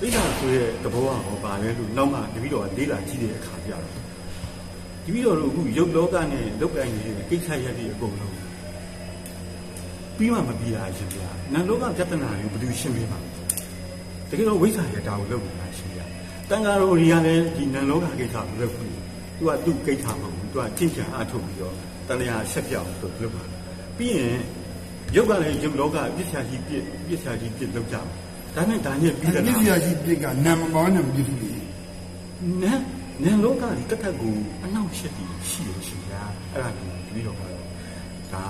ပိဿာဆိုရဲ့သဘောကဟောပါလဲလို့နောက်မှတပည့်တော်ကလေးလာကြည့်တဲ့အခါကျတော့တပည့်တော်တို့အခုရုပ်လောကနဲ့လောကကြီးရဲ့ကိစ္စရပ်တွေအကုန်လုံးပြီးမှမပြီးတာရှင်ဗျာနတ်လောကပြဿနာတွေဘယ်သူရှင်းပြမှာတကယ်တော့ဝိဇ္ဇာရတာကိုလုပ်နေတာရှင်ဗျာတန်ဃာတော်တွေကလည်းဒီနတ်လောကကိစ္စကိုလုပ်ပြီးသူကသူ့ကိစ္စမဟုတ်ဘူးသူကကြင်ကြံအထုတ်ပြီးတော့တဏှာဆက်ပြောင်းဆိုလုပ်ပါပြီးရင်ရုပ်ကလည်းရုပ်လောကပြစ်ချာကြီးပြစ်ပြစ်ချာကြီးပြစ်လုပ်ကြတယ် ဒါနဲ့ဒါနဲ့ပြီးတဲ့ပြည့်စရာရှိပြစ်ကနာမကောင်းနဲ့မပြည့်ဘူးလေနန်းနန်းလောကကြီးတက်တက်ကိုအနောက်ရှက်တည်ရှိရရှိတာအဲ့ဒါကိုပြီးတော့ပါတော့ဒါ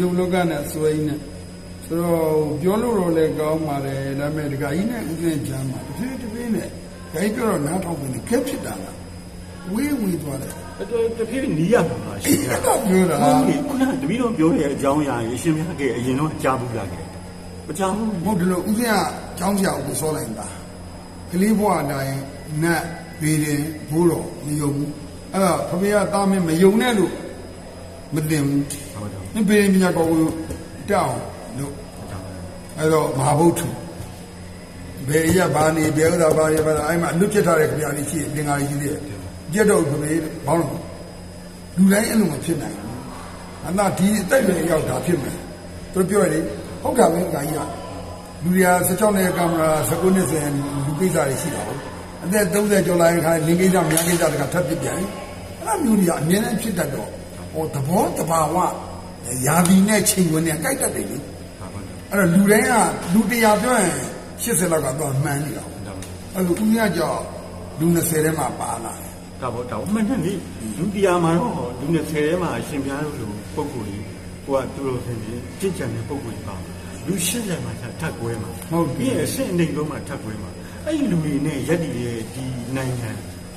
ရုပ်လောကနဲ့ဆွဲရင်းနဲ့ဆိုတော့ပြောလို့တော့လည်းကောင်းပါတယ်ဒါပေမဲ့ဒကာကြီးနဲ့ဥစဉ်ချမ်းမှာတစ်ဖြည်းတစ်ဖြည်းနဲ့ဂိုင်းပြောတော့နားထောင်ပြီးခက်ဖြစ်တာလားဝေးဝေးသွားတယ်တော်တဖြည်းနီးရမှာရှိတာအဲ့ဒါပြောတာဟုတ်ပြီခုနကတပီတော့ပြောတဲ့အကြောင်းအရာကြီးအရှင်မြတ်ကအရင်တော့ကြားဘူးလားခဲ့ မကြားဘူးမဟုတ်တယ်လို့ဥစဉ်ကចောင်းစရာကိုစောလိုက်တာကလေးဘွားအတိုင်းနတ်ဗေဒင်ဘိုးတော်မယုံဘူးအဲ့ဒါဖဖေကတာမင်းမယုံနဲ့လို့မတင်ဘူးဟုတ်တယ်နင်ဗေဒင်ပညာကောကိုတောင်းလို့အဲ့တော့မဟာဗုဒ္ဓဘယ်ရဘာနေဘယ်ဥသာဘာရဘာအဲ့မှာအလွတ်ပြတ်ထားတဲ့ခပြားလေးရှိတယ်သင်္ဃာလေးရှိတယ်ကြက်တော့ဖဖေဘောင်းလို့လူတိုင်းအဲ့လိုမဖြစ်နိုင်ဘူးအနာဒီအတိုက်ပဲရောက်တာဖြစ်မယ်သူပြောရတယ် ဟုတ်တာပဲခါကြီးကလူတွေက16နှစ်ကင်မရာ19နှစ်ဆိုရင်လူကိစ္စတွေရှိတာဟုတ်အသက်30ကျော်လာရင်ခါလင်းကိစ္စမြန်ကိစ္စတကထပ်ဖြစ်ပြန်အဲ့လိုမျိုးတွေကအမြဲတမ်းဖြစ်တတ်တော့ဟောသဘောတဘာဝယာဘီနဲ့ချိန်ဝင်နဲ့ကြိုက်တတ်တယ်လေဟုတ်တယ်အဲ့တော့လူတိုင်းကလူတရားပြောရင်80လောက်ကတော့မှန်းနေတာဟုတ်အဲ့လိုဦးရကြောင့်လူ20ထဲမှာပါလာတယ်ဒါပေါ့ဒါမှန်တယ်လေလူတရားမှာတော့လူနဲ့ဆယ်ထဲမှာအရှင်ပြားတို့လိုပုံကိုယ်ကြီး ကိုကသူတို့ဆင်ပြီးကြင်ကြံတဲ့ပုံကိုယ်ကြီးပါလူ80မှာထပ်ကွဲမှာပြီးရင်အရှင်းအနေလုံးမှာထပ်ကွဲမှာအဲ့ဒီလူတွေနဲ့ရက်တည်ရဲ့ဒီနိုင်ငံ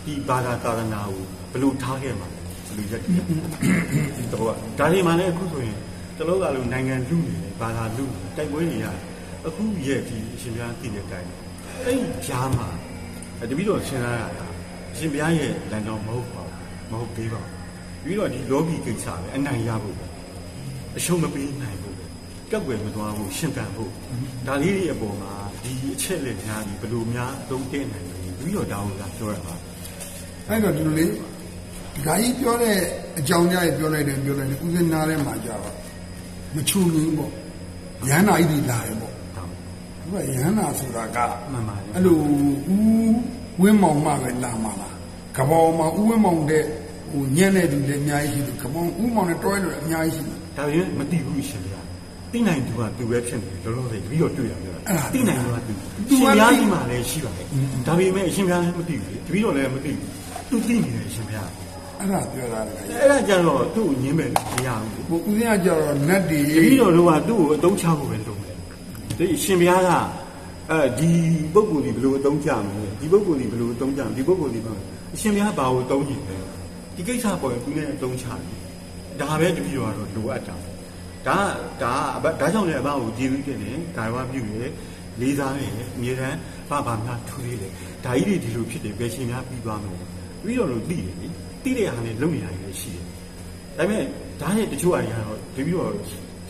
ဒီဘာသာသာသနာကိုဘယ်လိုထားခဲ့မှာဘယ်လိုရက်တည်ဒီတော့ဒါတွေမှလည်းအခုဆိုရင်တလောကလုံးနိုင်ငံလူနေတယ်ဘာသာလူတိုက်ပွဲတွေရတယ်အခုရဲ့ဒီအရှင်ပြားတည်တဲ့အတိုင်းအဲ့ဒီကြားမှာတပည့်တော်ရှင်းလာတာအရှင်ဘုရားရဲ့လမ်းကြောင်းမဟုတ်ပါဘူးမဟုတ်သေးပါဘူးပြီးတော့ဒီလောကီကိစ္စပဲအနိုင်ရဖို့ပဲ အရှုံးမပေးနိုင်ဘူးကက်ွယ်မသွားဘူးရှင်ကန်ဖို့ဒါလေးတွေအပေါ်မှာဒီအချက်လက်များဒီဘယ်လိုများသုံးတဲ့နိုင်လဲပြီးတော့ဒါကိုလာပြောရပါအဲ့တော့ဒီလိုလေဒီခါကြီးပြောတဲ့အကြောင်းကြားကြီးပြောလိုက်တယ်ပြောလိုက်တယ်ဦးစင်းနာထဲမှာကြာတော့မချူမင်းပေါ့ရဟန္တာကြီးတွေလာတယ်ပေါ့ဒါသူကရဟန္တာဆိုတာကမှန်ပါတယ်အဲ့လိုဦးဝင်းမောင်မှပဲလာမှာလားကပောင်မှာဦးဝင်းမောင်တဲ့ဟိုညံ့တဲ့သူလည်းအများကြီးရှိတယ်ကပောင်ဦးမောင်နဲ့တွဲလို့အများကြီးရှိတယ် ဒါပေမဲ့မတိဘူးရှင်ဗျာတိနိုင်သူကသူပဲဖြစ်နေတယ်လောလောဆယ်ပြီးတော့တွေ့ရပြောတာတိနိုင်သူကသူရှင်ဗျာဒီမှာလည်းရှိပါတယ်ဒါပေမဲ့အရှင်ဗျာလည်းမသိဘူးတပည့်တော်လည်းမသိဘူးသူသိနေတယ်ရှင်ဗျာအဲ့ဒါပြောတာလေအဲ့ဒါကြတော့သူ့ကိုညင်းမယ်လို့မရဘူးဟိုဦးစင်းကကြာတော့နတ်တွေတပည့်တော်တို့ကသူ့ကိုအတုံးချဖို့ပဲလုပ်တယ်ဒီရှင်ဘုရားကအဲဒီပုဂ္ဂိုလ်ဒီဘယ်လိုအတုံးချမလဲဒီပုဂ္ဂိုလ်ဒီဘယ်လိုအတုံးချမလဲဒီပုဂ္ဂိုလ်ဒီဘာအရှင်ဘုရားဘာကိုအတုံးကြည့်လဲဒီကိစ္စပေါ်ရင်သူနဲ့အတုံးချတယ် ဒါပဲတပည့်တော်ကတော့လိုအပ်တာဒါဒါဒါကြောင့်လည်းအဘကိုကြည်ပြီးဖြစ်တယ်ဒါဝပြုရလေးစားရအမြဲတမ်းဘာဘာများထူးသေးတယ်ဒါကြီးတွေဒီလိုဖြစ်တယ်ဘယ်ရှင်များပြီးသွားမလဲတပည့်တော်တို့သိတယ်လေသိတဲ့ဟာနဲ့လုံနေတာလည်းရှိတယ်ဒါပေမဲ့ဒါနဲ့တချို့အရာတော့တပည့်တော်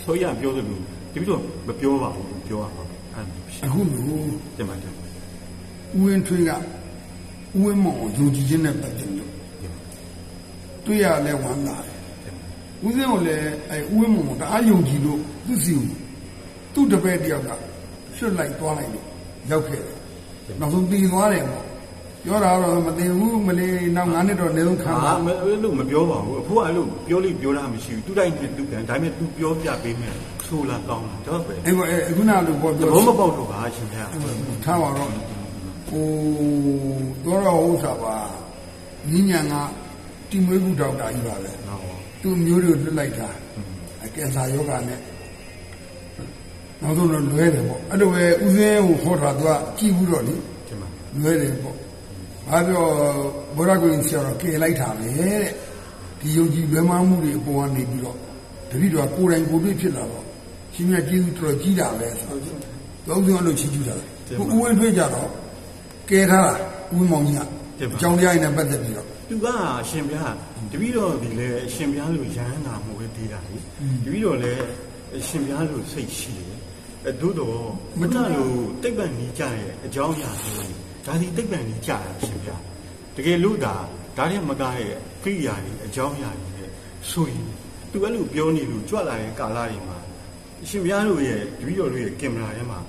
ဆိုရပြောသလိုတပည့်တော်မပြောပါဘူးပြောရမှာအဲ့ဒါဖြစ်အခုလို့တယ်မှာတယ်ဦးဝင်းထွေးကဦးဝင်းမောင်ကိုယုံကြည်ခြင်းနဲ့ပတ်သက်လို့တွေ့ရလဲဝမ်းသာတယ် ဦးစင်းကိုလည်းအဲဦးဝင်းမောင်ကိုတအားယုံကြည်လို့သူ့စီကိုသူ့တပည့်တယောက်ကရွှတ်လိုက်သွားလိုက်လို့ရောက်ခဲ့တယ်နောက်ဆုံးတည်သွားတယ်ပေါ့ပြောတာတော့မသိဘူးမလေးနောက်9နှစ်တော့နေဆုံးခံအာပါမအဲ့လိုမပြောပါဘူးအဖိုးကအဲ့လိုပြောလိပြောတာမရှိဘူးသူတိုင်းနဲ့သူကံဒါပေမဲ့ तू ပြောပြပေးမယ်ဆိုလာကောင်းတာတော့ပဲအဲ့ကောအခုနလိုပေါ့သပြောဘောမပေါက်တော့ပါအရှင်ဗျာထားပါတော့ဟိုတော့တော့ဥစ္စာပါညီညာကတိမွေးကူဒေါက်တာကြီးပါပဲနော် သူ့မျိုးတွေကိုလွတ်လိုက်တာအကင်ဆာယောဂနဲ့နောက်ဆုံးတော့လွဲတယ်ပေါ့အဲ့လိုပဲဥစဉ်ကိုခေါ်တာသူကကြည့်ဘူးတော့လေဒီမှာလွဲတယ်ပေါ့ဘာပြောဗုဒ္ဓဂုဏ်ဆရာတော်ကယ်လိုက်တာပဲတဲ့ဒီယုံကြည်လွဲမှားမှုတွေအပေါ်ကနေပြီးတော့တတိတော်ကိုယ်တိုင်ကိုယ်တွေ့ဖြစ်လာတော့ရှင်မြတ်ကျေးဇူးတော်တော်ကြီးတာပဲဆိုတော့သုံးဆုံးလို့ချီးကျူးတာခုဦးဝင်းထွေးကြတော့ကယ်ထားတာဦးမောင်ကြီးကအကြောင်းတရားနဲ့ပတ်သက်ပြီးတော့ သူကအရှင်ဗျာတပည့်တော်ဒီလေအရှင်ဗျာလို့ရဟန္တာမှုပဲသေးတာလေတပည့်တော်လည်းအရှင်ဗျာလို့စိတ်ရှိတယ်အဲသို့တော့မတလို့တိတ်ပံနီးကြတဲ့အကြောင်းအရာတွေဒါဒီတိတ်ပံနီးကြတာရှင်ဗျာတကယ်လို့ဒါဒါနဲ့မကားရဲ့ကိရိယာတွေအကြောင်းအရာတွေနဲ့ဆိုရင်သူအဲ့လိုပြောနေလို့ကြွလာတဲ့ကာလတွေမှာအရှင်ဗျားတို့ရဲ့တပည့်တော်တို့ရဲ့ကင်မရာထဲမှာ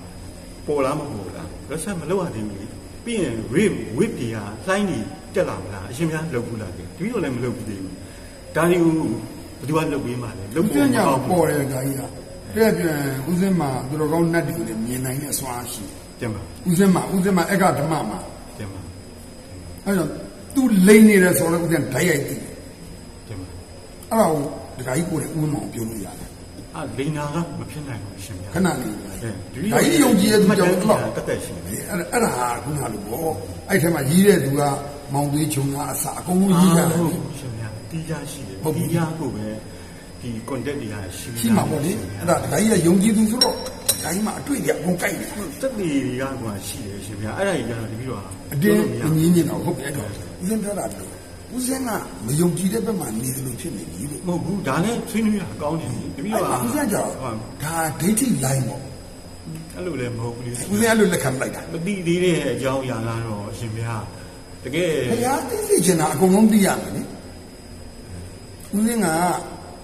ပေါ်လားမပေါ်လားရက်ဆက်မလောက်ရသေးဘူးလေပြီးရင် rip whip တွေကလှိုင်းနေ တက်လာမလားအရှင်ဗျားလုပ်ဘူးလားတပည့်တော်လည်းမလုပ်ဘူးသေးဘူးဒါတွေကိုဘယ်သူကလုပ်ပေးမှလဲလုပ်ဦးစဖို့င်းမကြောကောင့်င်းဘူးပေါ်တယ်ဒါကြီးကတဲ့ပြန်ဦးစင်းမှာသူတော်ကောင်းနတ်တွေကိုလည်းမြင်နိုင်တဲ့အစွမ်းရှိတင်ပါဦးစင်းမှာဦးစင်းမှာအက္ခဓမ္မမှာတင်ပါအဲဒါသူလိမ့်နေတယ်ဆိုတော့ဦးစင်းဓာတ်ရိုက်သိတယ်တင်ပါအဲ့ဒါကိုဒကာကြီးကိုလည်းဦးမောင်ပြောလို့ရတယ်အာလိန်နာကမဖြစ်နိုင်ဘူးရှင်ဗျာခဏလေးပဲအဲဒါကြီးယုံကြည်ရသူကြောင့်တော့တက်တက်ရှင်အဲ့ဒါအဲ့ဒါဟာခုနလိုပေါ့အဲ့ထဲမှာရီးတဲ့သူက မောင်သွေးချုံကအစာအကုန်လုံးရီးရတယ်ဟုတ်ရှင်ဗျာတီးကြရှိတယ်ဟုတ်ပြီတီးကြကိုပဲဒီ contact တွေကရှိရှိမှာပေါ့လေအဲ့ဒါဒကာကြီးကယုံကြည်သူဆိုတော့ဒကာကြီးမှအတွေ့အကြုံအကုန်ကြိုက်တယ်တက်တီတွေကကွာရှိတယ်ရှင်ဗျာအဲ့ဒါကြီးကျတော့တပည့်တော်ဟာအတင်းအငင်းညင်တော့ဟုတ်ပြီအဲ့တော့ဦးစင်းပြောတာလို့ဦးစင်းကမယုံကြည်တဲ့ဘက်မှာနေသလိုဖြစ်နေပြီလို့မဟုတ်ဘူးဒါနဲ့ဆွေးနွေးတာကောင်းတယ်တပည့်အဲ့တော်ဒါဟာဦးစင်းကြောင့်ဟုတ်ဒါဒိဋ္ဌိလိုင်းပေါ့အဲ့လိုလည်းမဟုတ်ဘူးလေဦးစင်းအဲ့လိုလက်ခံလိုက်တာမတိသေးတဲ့အကြောင်းအရာလားတော့ရှင်ဗျာ တကယ်ဘုရားသိစေချင်တာအကုန်လုံးသိရမယ်လေဦးစင်းက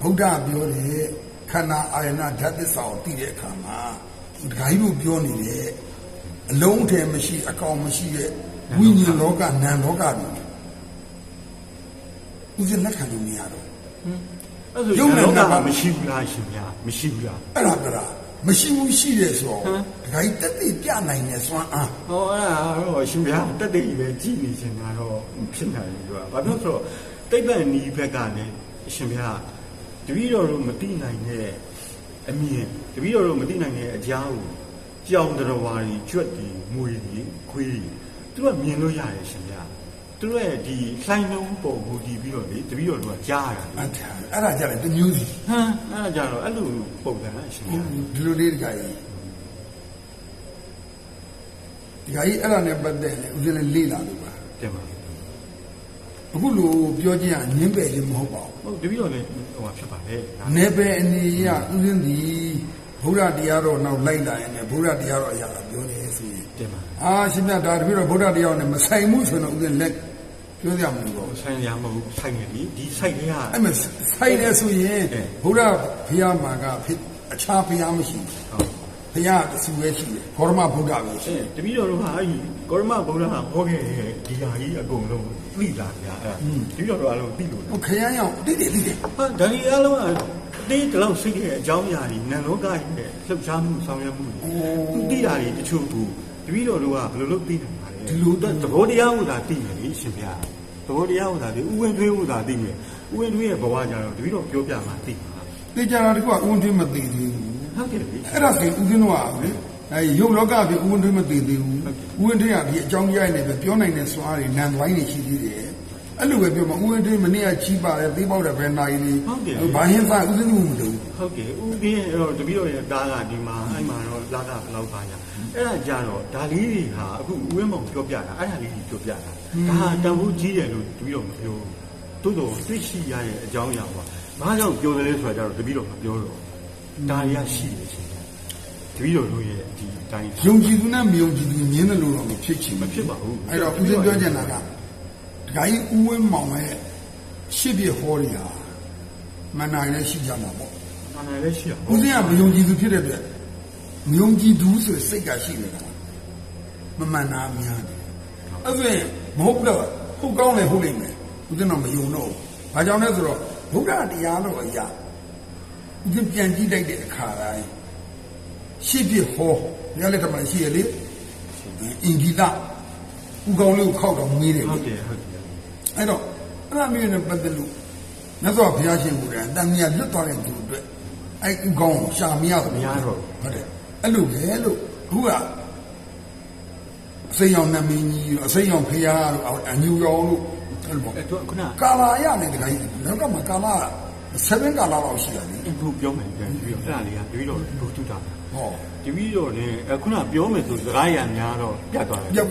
ဗုဒ္ဓပြောတယ်ခန္ဓာအာယနာဓာတ်သစ္စာကိုသိတဲ့အခါမှာဒကာကြီးတို့ပြောနေတယ်အလုံးအထည်မရှိအကောင်မရှိတဲ့ဝိညာဉ်လောကနာမ်လောကတွေဦးစင်းလက်ခံလို့မရတော့အဲ့ဆိုယုံရုံနဲ့နဲ့နံနာပါတ်မရှိဘူးလားရှင်ဗျာမရှိဘူးလားအဲ့ဒါကလား မရှိဘူးရှိတယ်ဆိုတော့ဟမ်ဒကာကြီးတက်တည်ပြနိုင်တဲ့စွမ်းအားဟောအဲ့ဒါတော့ရှင်ဗျာတက်တဲ့ကြီးပဲကြည်နေချင်တာတော့ဖြစ်နိုင်ဘူးကွာဘာဖြစ်လို့ဆိုတော့တိတ်ပံနီးဘက်ကလည်းရှင်ဗျာတပည့်တော်တို့မသိနိုင်တဲ့အမြင်တပည့်တော်တို့မသိနိုင်တဲ့အကြောင်းကိုကြောင်တော်ဝါရီကြွက်တီမွေတီခွေးတီသူကမြင်လို့ရတယ်ရှင်ဗျာ သူတို့ရဲ့ဒီလှိုင်းလုံးပုံကိုဒီပြီးတော့လေတပည့်တော်တို့ကကြားရတာလေအဲ့ဒါအဲ့ဒါကြတယ်တမျိုးစီဟမ်အဲ့ဒါကြတော့အဲ့လိုပုံစံအရှင်ဗျာဒီလိုလေးဒကာကြီးဒကာကြီးအဲ့ဒါနဲ့ပတ်သက်တယ်ဦးဇင်းလည်းလေ့လာလို့ပါတင်ပါအခုလိုပြောခြင်းကညင်းပယ်ခြင်းမဟုတ်ပါဘူးဟုတ်တပည့်တော်လည်းဟိုဟာဖြစ်ပါလေဒါ။နေပယ်အနေရဦးဇင်းဒီဘုရားတရားတော်နောက်လိုက်လာရင်လည်းဘုရားတရားတော်အရာကပြောတယ်ဆိုရင်တင်ပါအာရှင်မြတ်ဒါတပည့်တော်ဘုရားတရားနဲ့မဆိုင်ဘူးဆိုတော့ဦးဇင်းလက် ပြောကြမလို့ပေါ့ဆိုင်ရမဟုတ်ဆိုင်ရည်ဒီဆိုင်တွေကအဲ့မဲ့ဆိုင်နေဆိုရင်အဲဘုရားဘုရားမှာကဖြစ်အခြားဘုရားမရှိဘူးဟုတ်ဘုရားတဆူပဲရှိတယ်ဂေါရမဘုရားပဲရှိအဲတပည့်တော်တို့ဟာအဲ့ဒီကောရမဗုဒ္ဓဟာဟောခဲ့တဲ့ဒီဟာကြီးအကုန်လုံးသိလာကြအဲ့တပည့်တော်တို့အလုံးသိလို့ဟိုခရမ်းရောက်တိတိတိတိဟာဒါဒီအလုံးအသေးတလောက်စိတ်ရဲ့အကြောင်းအရာကြီးနံလောကကြီးရဲ့လှုပ်ရှားမှုဆောင်ရွက်မှုတွေသူသိတာတွေတချို့ကိုတပည့်တော်တို့ကဘယ်လိုလုပ်သိနိုင် ပါလဲဒီလိုသဘောတရားကိုသာသိမယ်လေရှင်ဗျာသဘောတရားကိုသာသိဥဝင်သွေးကိုသာသိမယ်ဥဝင်သွေးရဲ့ဘဝကြတော့တပည့်တော်ပြောပြမှာသိမှာတေချာတာတကွာဦးထွင်းမသိသေးဘူးဟုတ်ကဲ့လေအဲ့ဒါဆိုဦးဇင်းတို့ကလေအဲရုပ်လောကပြဦးထွင်းမသိသေးဘူးဦးထွင်းကဒီအကြောင်းကြားနေပဲပြောနိုင်တဲ့စွမ်းအားတွေနံသွားနေရှိသေးတယ် အဲ့လိုပဲပြောမှာဦးထွင်းမနေ့ကချီးပါတယ်သိပေါက်တယ်ဘယ်နိုင်နေဘာဟင်းစားဦးဇင်းတို့မလုပ်ဟုတ်ကဲ့ဥပင်းတော့တပည့်တော်ရဲ့တားကဒီမှာအဲ့မှာတော့လာကဘယ်လောက်ပါညာအဲ့ဒါကြတော့ဒါလေးတွေဟာအခုဥဝင်းမောင်ပြောပြတာအဲ့ဒါလေးကြီးပြောပြတာဒါဟာတန်ဖိုးကြီးတယ်လို့တပည့်တော်မပြောတိုးတော်သိရှိရတဲ့အကြောင်းအရာပါဘာကြောင့်ပြောတယ်လဲဆိုတာကြတော့တပည့်တော်မပြောတော့ဒါရရှိတယ်ရှင်တပည့်တော်တို့ရဲ့ဒီအတိုင်းယုံကြည်သူနဲ့မယုံကြည်သူမြင်တယ်လို့တော့မဖြစ်ချင်မဘူးဖြစ်ပါဘူးအဲ့တော့ဦးဇင်းပြောချင်တာက ဒကာကြီးဦးဝင်းမောင်ရဲ့ရှစ်ပြဟောရီဟာမနိုင်လည်းရှိကြမှာပေါ့နာနာလည်းရှိရဦးဇင်းကမယုံကြည်သူဖြစ်တဲ့အတွက်မယုံကြည်သူဆိုစိတ်ကရှိနေတာမမှန်တာများတယ်အဲ့ဒါရင်မဟုတ်တော့ဟုတ်ကောင်းလေဟုတ်လိမ့်မယ်ဦးဇင်းတော့မယုံတော့ဘူးဘာကြောင့်လဲဆိုတော့ဘုရားတရားတော်အရာဦးဇင်းပြန်ကြည့်လိုက်တဲ့အခါတိုင်းရှစ်ပြဟောရလက်ထမရှိရလေအင်္ဂိတဦးကောင်းလေးကိုခောက်တော့မေးတယ်ဟုလေတ်တယ်ဟုတ်တယ် အဲ့တော့အဲ့ဒါမျိုးနဲ့ပတ်သက်လို့မြတ်စွာဘုရားရှင်ကိုယ်တိုင်တန်မြတ်လွတ်သွားတဲ့သူအတွက်အဲ့ဥကောင်းကိုရှာမရဘူးမရတော့ဟုတ်တယ်အဲ့လိုပဲလို့အခုကအစိမ်းရောင်နမင်းကြီးတို့အစိမ်းရောင်ဖရာတို့အညူရောင်တို့အဲ့လိုပေါ့အဲ့တော့ခုနကာလာရနဲ့တခါကြီးလောကမှာကာလာ7ကာလာလောက်ရှိတယ်လေအဖို့ပြောမယ်ပြန်ပြီးတော့အဲ့ဒါလေးကတပည့်တော်တို့တူတာဟောတပည့်တော်လည်းအခုနပြောမယ်ဆိုစကားရများတော့ပြတ်သွားတယ်ပြောက်